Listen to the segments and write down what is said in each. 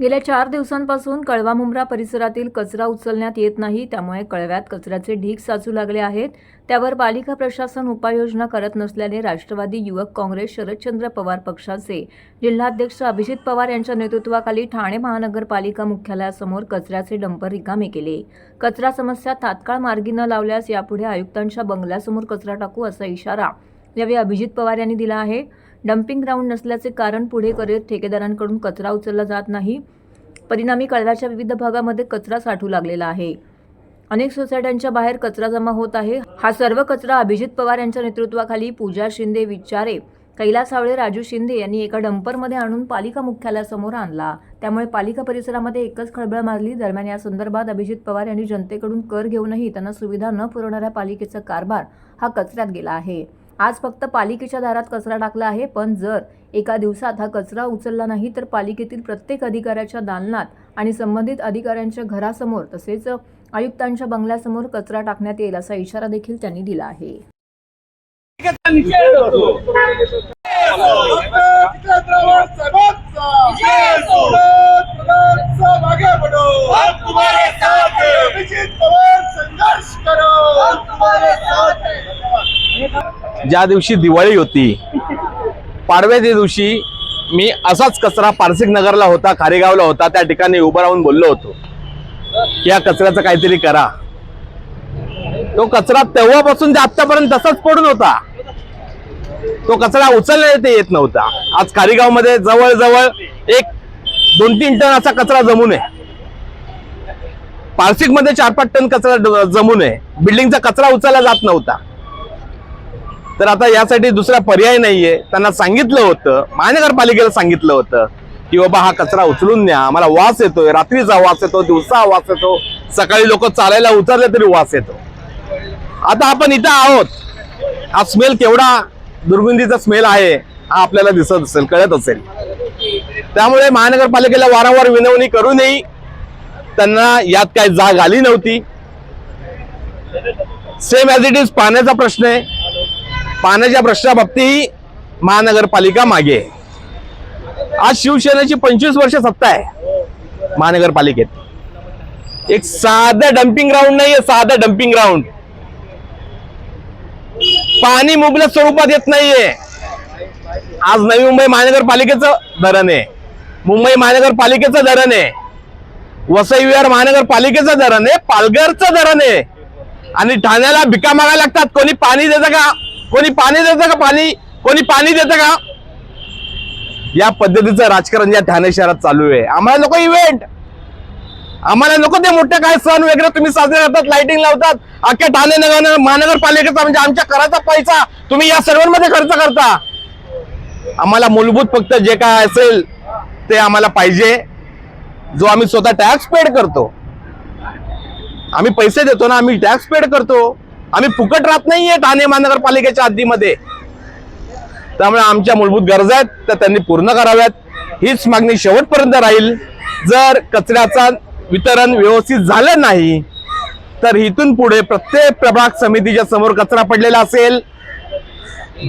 गेल्या चार दिवसांपासून कळवा मुंब्रा परिसरातील कचरा उचलण्यात येत नाही त्यामुळे कळव्यात कचऱ्याचे ढीग साचू लागले आहेत. त्यावर पालिका प्रशासन उपाययोजना करत नसल्याने राष्ट्रवादी युवक काँग्रेस शरदचंद्र पवार पक्षाचे जिल्हाध्यक्ष अभिजित पवार यांच्या नेतृत्वाखाली ठाणे महानगरपालिका मुख्यालयासमोर कचऱ्याचे डंपर रिकामे केले. कचरा समस्या तात्काळ मार्गी न लावल्यास यापुढे आयुक्तांच्या बंगल्यासमोर कचरा टाकू असा इशारा यावेळी अभिजित पवार यांनी दिला आहे. डम्पिंग ग्राउंड नसल्याचे कारण पुढे करत ठेकेदारांकडून कचरा उचलला जात नाही. परिणामी कळव्याच्या विविध भागामध्ये कचरा साठू लागलेला आहे. अनेक सोसायट्यांच्या बाहेर कचरा जमा होत आहे. हा सर्व कचरा अभिजित पवार यांच्या नेतृत्वाखाली पूजा शिंदे विचारे कैलास सावळे राजू शिंदे यांनी एका डंपरमध्ये आणून पालिका मुख्यालयासमोर आणला. त्यामुळे पालिका परिसरामध्ये एकच खळबळ मारली दरम्यान या संदर्भात अभिजित पवार यांनी जनतेकडून कर घेऊनही त्यांना सुविधा न पुरवणाऱ्या पालिकेचा कारभार हा कचऱ्यात गेला आहे. आज फक्त पालिकेच्या दारात कचरा टाकला आहे पण जर एका दिवसात हा कचरा उचलला नाही तर पालिकेतील प्रत्येक अधिकाऱ्याच्या दालनात आणि संबंधित अधिकाऱ्यांच्या घरासमोर तसेच आयुक्तांच्या बंगल्यासमोर कचरा टाकण्यात येईल असा इशारा देखील त्यांनी दिला आहे तुम्हारे साथ हैं अभिजीत पवार संघर्ष करो हम तुम्हारे साथ हैं ज्या दिवशी दिवाळी होती पाडव्याच्या दिवशी मी असाच कचरा पारसिक नगरला होता खारेगावला होता त्या ठिकाणी उभं राहून बोललो होतो की या कचऱ्याचं काहीतरी करा. तो कचरा तेव्हापासून ते आतापर्यंत तसाच पडून होता. तो कचरा उचलण्यात ते येत नव्हता. आज खारीगावमध्ये जवळजवळ एक दोन तीन टन असा कचरा जमून आहे. पारसिकमध्ये चार पाच टन कचरा जमून आहे. बिल्डिंगचा कचरा उचलला जात नव्हता. तर आता यासाठी दुसरा पर्याय नाहीये. त्यांना सांगितलं होतं महानगरपालिकेला सांगितलं होतं की बाबा हा कचरा उचलून न्या आम्हाला वास येतोय रात्रीचा वास येतो दिवसा वास येतो सकाळी लोक चालायला उतरले तरी वास येतो. आता आपण इथं आहोत. हा स्मेल केवढा दुर्गंधीचा स्मेल आहे हा आपल्याला दिसत असेल कळत असेल. त्यामुळे महानगरपालिकेला वारंवार विनवणी करूनही त्यांना यात काही जाग आली नव्हती. सेम ॲज इट इज पाण्याचा प्रश्न आहे. पाण्याच्या प्रश्नाबाबतही महानगरपालिका मागे आज शिवसेनेची पंचवीस वर्ष सत्ता आहे महानगरपालिकेत. एक साधं डम्पिंग ग्राउंड नाहीये साधं डम्पिंग ग्राउंड पाणी मुबलक स्वरूपात येत नाहीये. आज नवी मुंबई महानगरपालिकेचं धरण आहे. मुंबई महानगरपालिकेचं धरण आहे. वसई विहार महानगरपालिकेचं धरण आहे. पालघरचं धरण आहे. आणि ठाण्याला भिका मागायला लागतात. कोणी पाणी देतं का? कोणी पाणी देतं का पाणी? कोणी पाणी देतं का? या पद्धतीचं राजकारण या ठाणे शहरात चालू आहे. आम्हाला नको इव्हेंट आम्हाला नको ते मोठे काय सण वगैरे तुम्ही साजरे करतात लाइटिंग लावतात. अख्ख्या ठाणे नगर महानगरपालिकेचा म्हणजे आमच्या कराचा पैसा तुम्ही या सर्वांमध्ये खर्च करता. आम्हाला मूलभूत फक्त जे काय असेल ते आम्हाला पाहिजे. जो आम्ही स्वतः टॅक्स पेड करतो. आम्ही पैसे देतो ना आम्ही टॅक्स पेड करतो. आम्ही फुकट राहत नाहीये ठाणे महानगरपालिकेच्या हद्दीमध्ये. त्यामुळे आमच्या मूलभूत गरजा आहेत त्या त्यांनी पूर्ण कराव्यात. हीच मागणी शेवटपर्यंत राहील. जर कचऱ्याचा वितरण व्यवस्थित झालं नाही तर इथून पुढे प्रत्येक प्रभाग समितीच्या समोर कचरा पडलेला असेल.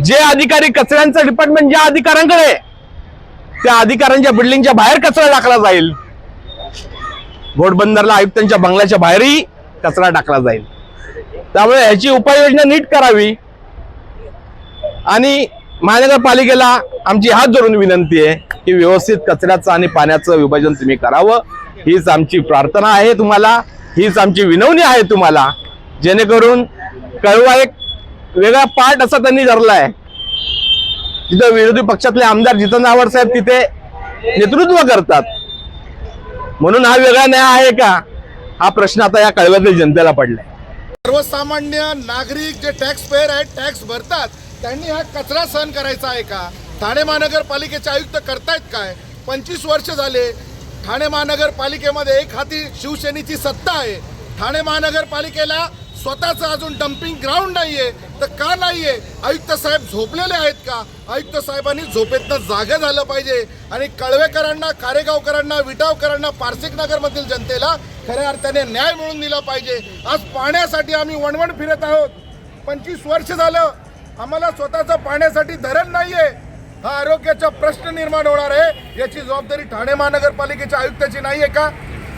जे अधिकारी कचऱ्यांचं डिपार्टमेंट ज्या अधिकाऱ्यांकडे त्या अधिकाऱ्यांच्या बिल्डिंगच्या बाहेर कचरा टाकला जाईल. घोडबंदरला आयुक्तांच्या बंगल्याच्या बाहेरही कचरा टाकला जाईल. त्यामुळे ह्याची उपाययोजना नीट करावी. आणि महानगरपालिकेला आमची हात जोडून विनंती आहे की व्यवस्थित कचऱ्याचं आणि पाण्याचं विभाजन तुम्ही करावं. हीच आमची प्रार्थना आहे तुम्हाला. हीच आमची विनवणी आहे तुम्हाला. जेणेकरून कळवा एक वेगळा पार्ट असा त्यांनी धरलाय. तिथं विरोधी पक्षातले आमदार जितन आव्हाड साहेब तिथे नेतृत्व करतात. म्हणून हा वेगळा न्याय आहे का? हा प्रश्न आता या कळव्यातील जनतेला पडलाय. सर्वसामान्य नागरिक जे टॅक्स पेअर आहेत टॅक्स भरतात त्यांनी हा कचरा सहन करायचा आहे का? ठाणे महानगरपालिकेचे आयुक्त करतायत काय? पंचवीस वर्ष झाले ठाणे महानगरपालिकेमध्ये एक हाती शिवसेनेची सत्ता आहे. ठाणे महानगरपालिकेला स्वतःचं अजून डम्पिंग ग्राउंड नाही आहे तर का नाही आहे आयुक्त साहेब झोपलेले आहेत का? आयुक्त साहेबांनी झोपेतनं जागे झालं पाहिजे. आणि कळवेकरांना कारेगावकरांना विटावकरांना पारसिक नगरमधील जनतेला खऱ्या अर्थाने न्याय मिळून दिला पाहिजे. आज पाण्यासाठी आम्ही वणवण फिरत आहोत. पंचवीस वर्ष झालं आम्हाला स्वतःचं पाण्यासाठी धरण नाहीये. हा आरोग्याचा प्रश्न निर्माण होणार आहे. याची जबाबदारी ठाणे महानगरपालिकेच्या आयुक्ताची नाही आहे का?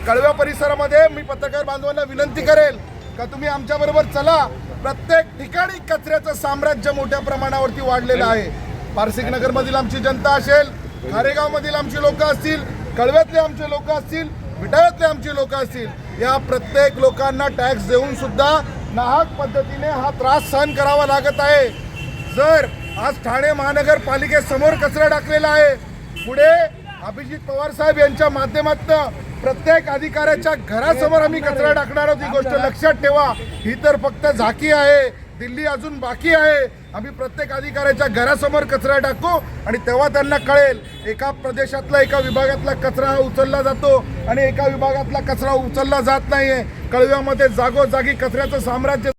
कळव्या परिसरामध्ये मी पत्रकार बांधवांना विनंती करेल का तुम्ही आमच्याबरोबर चला. प्रत्येक ठिकाणी कचऱ्याचं साम्राज्य मोठ्या प्रमाणावरती वाढलेलं आहे. पारसिक नगरमधील आमची जनता असेल खारेगावमधील आमची लोक असतील कळव्यातले आमचे लोक असतील विटाळ्यातले आमचे लोक असतील या प्रत्येक लोकांना टॅक्स देऊन सुद्धा नाहक पद्धतीने हा त्रास सहन करावा लागत आहे. जर आज ठाणे महानगरपालिकेसमोर कचरा टाकलेला आहे पुढे अभिजित पवार साहेब यांच्या माध्यमातून प्रत्येक अधिकाऱ्याच्या घरासमोर आम्ही कचरा टाकणार आहोत ही गोष्ट लक्षात ठेवा. ही तर फक्त झाकी आहे दिल्ली अजून बाकी आहे. आम्ही प्रत्येक अधिकाऱ्याच्या घरासमोर कचरा टाकू आणि तेव्हा त्यांना कळेल एका प्रदेशातला एका विभागातला कचरा हा उचलला जातो आणि एका विभागातला कचरा उचलला जात नाहीये. कळव्यामध्ये जागोजागी कचऱ्याचं साम्राज्य